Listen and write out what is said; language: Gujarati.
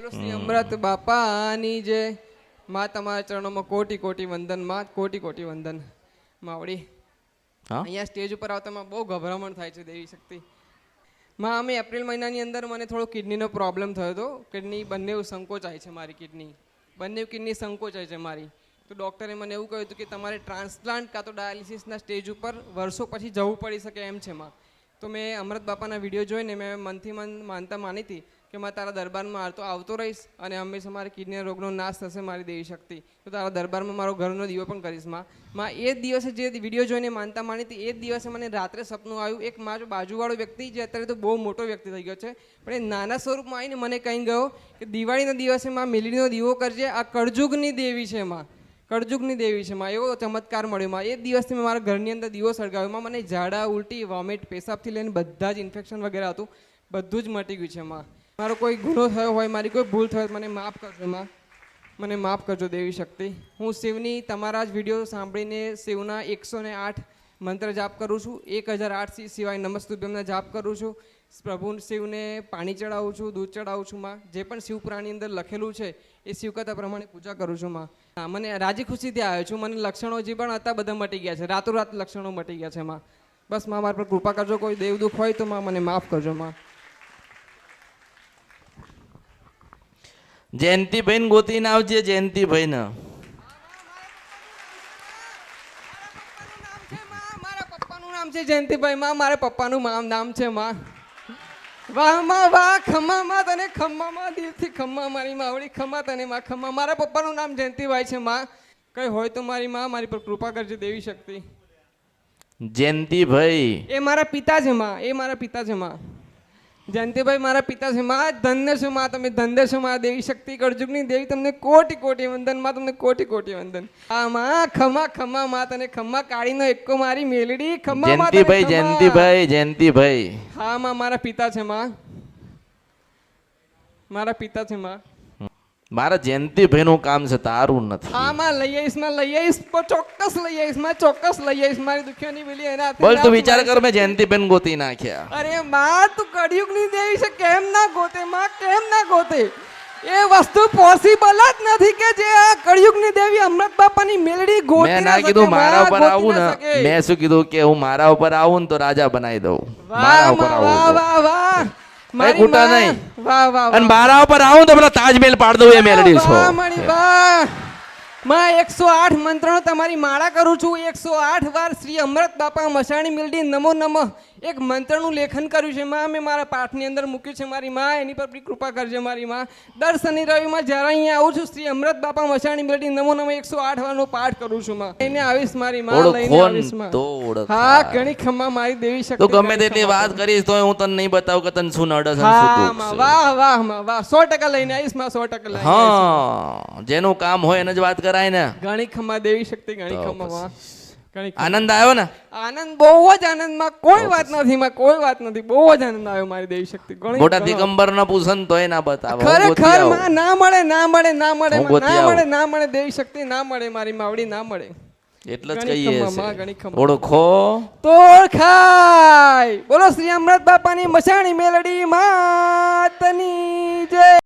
બોલો શ્રી અમૃત બાપાની જે માં તમારા ચરણોમાં કોટી કોટી વંદનમાં કોટી કોટી વંદન. માવડી અહીંયા સ્ટેજ ઉપર આવતામાં બહુ ગભરામણ થાય છે દેવી શક્તિ. માં અમે એપ્રિલ મહિનાની અંદર મને થોડો કિડનીનો પ્રોબ્લેમ થયો હતો. કિડની બંને સંકોચાય છે મારી કિડની. બંને કિડની સંકોચાય છે મારી. તો ડૉક્ટરે મને એવું કહ્યું હતું કે તમારે ટ્રાન્સપ્લાન્ટ કાં તો ડાયાલિસિસના સ્ટેજ ઉપર વર્ષો પછી જવું પડી શકે એમ છે માં. તો મેં અમૃત બાપાના વીડિયો જોઈને મેં મનથી મન માનતા માની હતી. કે માં તારા દરબારમાં તો આવતો રહીશ અને હંમેશા મારી કિડની રોગનો નાશ થશે, મારી દેવી શક્તિ. તો તારા દરબારમાં મારો ઘરનો દીવો પણ કરીશ, માં. માં, એ દિવસે જે વીડિયો જોઈને માનતા માની એ દિવસે મને રાત્રે સપનું આવ્યું. એક મારો બાજુવાળો વ્યક્તિ જે અત્યારે તો બહુ મોટો વ્યક્તિ થઈ ગયો છે, પણ એ નાના સ્વરૂપમાં આવીને મને કહી ગયો કે દિવાળીના દિવસે માં મિલીનો દીવો કરજે. આ કળજુગની દેવી છે, માં. કળજુગની દેવી છે, માં. એવો ચમત્કાર મળ્યો, માં. એ દિવસથી મેં મારા ઘરની અંદર દીવો સળગાવ્યો મને ઝાડા, ઉલટી, વોમિટ, પેશાબથી લઈને બધા જ ઇન્ફેક્શન વગેરે હતું, બધું જ મટી ગયું છે, માં. મારો કોઈ ગુનો થયો હોય, મારી કોઈ ભૂલ થયો મને માફ કરજો, માં. મને માફ કરજો દેવી શક્તિ. હું શિવની તમારા જ વીડિયો સાંભળીને શિવના એકસો ને આઠ મંત્ર જાપ કરું છું. એક હજાર આઠ સિવાય નમસ્તુભ્યમના જાપ કરું છું. પ્રભુ શિવને પાણી ચડાવું છું, દૂધ ચડાવું છું, માં. જે પણ શિવપુરાણની અંદર લખેલું છે, એ શિવકથા પ્રમાણે પૂજા કરું છું, માં. મને રાજી ખુશીથી આવ્યો છું. મને લક્ષણો જે પણ હતા, બધા મટી ગયા છે. રાતોરાત લક્ષણો મટી ગયા છે, માં. બસ, માં, મારા પર કૃપા કરજો. કોઈ દેવ દુઃખ હોય તો, માં, મને માફ કરજો, માં. જયંતિભાઈ ને ગોતીને આવજે જયંતિભાઈ ને નામ છે જયંતિભાઈ માં મારા પપ્પાનું મામ નામ છે માં વાહમાં વાહ ખમ્મા માં તને ખમ્મા માં દિલથી ખમ્મા મારી માવડી ખમ્મા તને માં ખમ્મા મારા પપ્પાનું નામ જયંતિભાઈ છે માં કઈ હોય તો મારી માં મારી પર કૃપા કરજે દેવી શક્તિ જયંતિભાઈ એ મારા પિતા છે માં એ મારા પિતા છે માં જયંતિભાઈ મારા પિતા છે મા ધન્ય છું મા તમે ધન્ય છું માં દેવી શક્તિ કરજુગની દેવી તમને કોટી કોટી વંદનમાં તમને કોટી કોટી વંદન. આ મા ખમા ખમા મા તને ખમા કાળીનો એકો મારી મેલડી ખમા જયંતિભાઈ જયંતિભાઈ જયંતિભાઈ. હા મા મારા પિતા છે માં. મારા પિતા છે માં. મારા જયંતિભાઈનું કામ છે તારું નથી. આમાં લઈ આવીશમાં લઈ આવીશ ચોક્કસ લઈ આવીશમાં ચોક્કસ લઈ આવીશ મારી દુખિયાની વેલી એના બોલ તું વિચાર કર મેં જયંતિભાઈ ગોતી નાખ્યા. અરે માં તું કળિયુગની દેવી છે કેમ ના ગોતે માં કેમ ના ગોતે? એ વસ્તુ પોસિબલ જ નથી કે જે આ કળિયુગની દેવી અમૃત બાપાની મેલડી ગોતી મેં ના ના કીધું મારા ઉપર આવું ના ને મેં શું કીધું કે હું મારા ઉપર આવું ને તો રાજા બનાવી દઉં. મારા ઉપર આવું વાહ વાહ વાહ. મારી ખોટા નહીં. વાહ વાહ અને બારા ઉપર આવું તો પેલા તાજમહેલ પાડ દઉં એ મેલડી વાહ, મારી વાહ. માં એકસો આઠ મંત્રણો તમારી માળા કરું છું. એકસો આઠ વાર શ્રી અમૃત બાપા મસાણી મિલડી નમો નમઃ. એક મંત્રનું લેખન કર્યું છે. માં મેં મારા પાઠની અંદર મૂક્યું છે. મારી માં એની પર બી કૃપા કરજે મારી માં. દર શનિ રવિમાં જ્યારે અહીંયા આવું છું શ્રી અમૃત બાપા મસાણી મિલડી નમો નમઃ એકસો આઠ વારનો પાઠ કરું છું માં. એને આવીશ મારી માં લઈને આવીશમાં. હા ઘણી ખમ્મા મારી દેવી શક્તિ તો ગમે તેટલી વાત કરીશ તો હું તને નહીં બતાવું કે તને શું નડે છે અને શું હા વાહ વાહમાં વાહ. સો ટકા લઈને આવીશમાં સો ટકા હા જેનું કામ હોય એને જ વાત કરાય ને ઘણી ખમા દેવી શક્તિ ઘણી તો ખમ્મા માં ઘણી આનંદ આવ્યો ને? આનંદ બહુ જ આનંદમાં કોઈ વાત નથી માં કોઈ વાત નથી બહુ જ આનંદ આવ્યો મારી દેવી શક્તિ. મોટા દિગંબર ના પૂછન તોય ના બતાવે ખરેખરમાં ના મળે ના મળે ના મળે ના મળે ના મળે દેવી શક્તિ ના મળે મારી માવડી ના મળે. એટલે જ કહીએ ઓળખો. તો ઓળખાય બોલો શ્રી અમૃત બાપાની મસાણી મેલડી માતની જય.